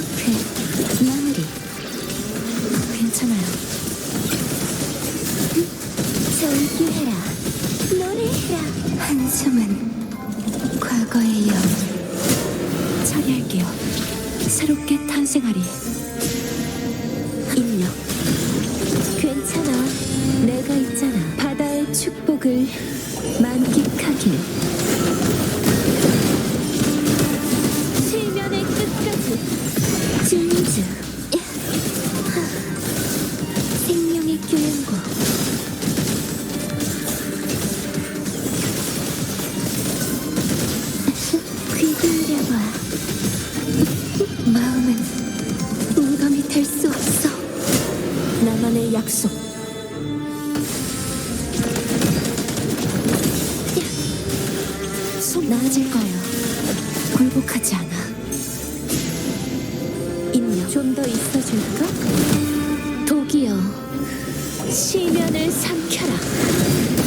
푸드크 마무리. 괜찮아요. 절규해라. 노래해라. 한숨은 과거의 영. 처리할게요. 새롭게 탄생하리. 입력. 괜찮아. 내가 있잖아. 바다의 축복을 만끽하길. 나만의 약속. 손 나아질 거예요. 굴복하지 않아. 입력 좀더 있어줄까? 독이여 시면을 삼켜라